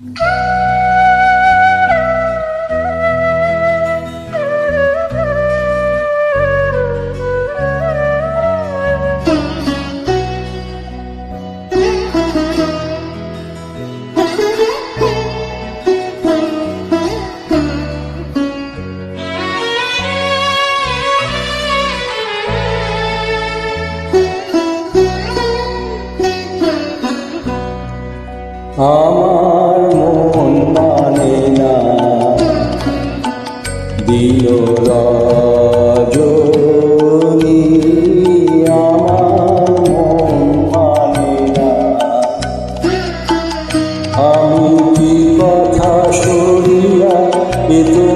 Ah! আমার মন মানে না। দিল মন আমি কি কথা শুনিয়া এতনু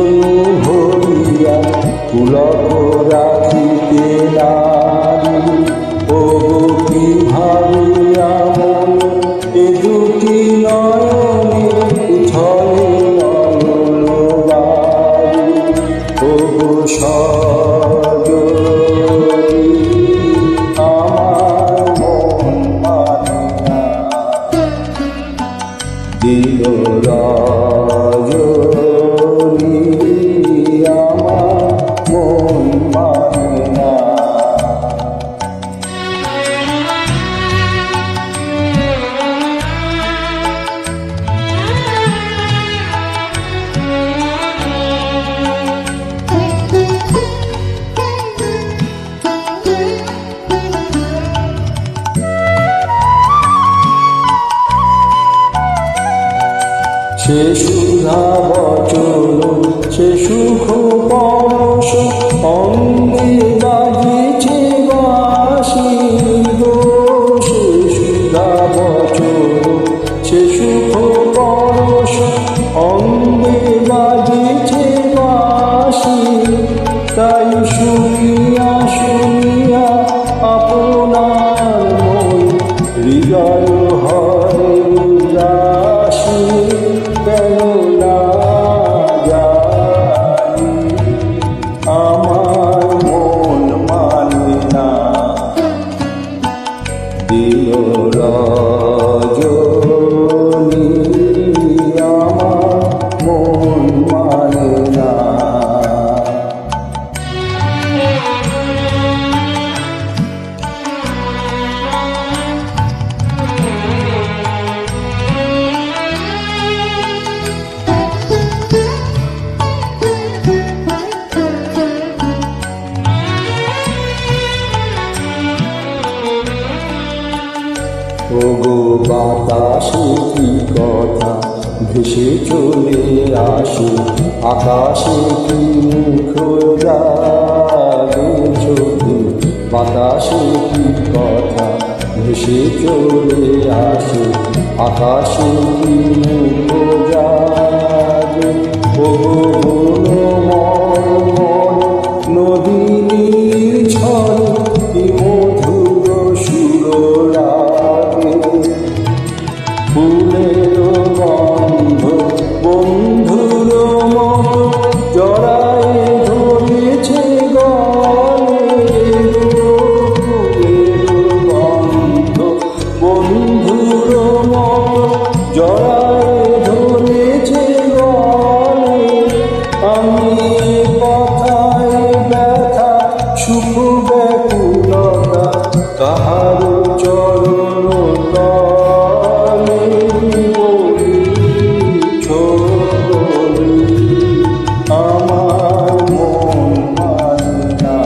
সে সুধা বচন, সে সুখ পরশ অঙ্গে বাজিছে বাসি গো। সে সুধা বচন, সে সুখ পরশ অঙ্গে বাজিছে বাসি। তাই শুনিয়া মন মানে না ওগো কথা? ভেসে চলে আসে। আকাশে কি মুখরা বাতাসে কি কথা? ভেসে চলে আসে। আকাশে কি মুখরা ফুলের বন আমি কথায় ব্যথা সুখ ব্যাকুলতা তাহার চরণ তলে আমার মন মানে না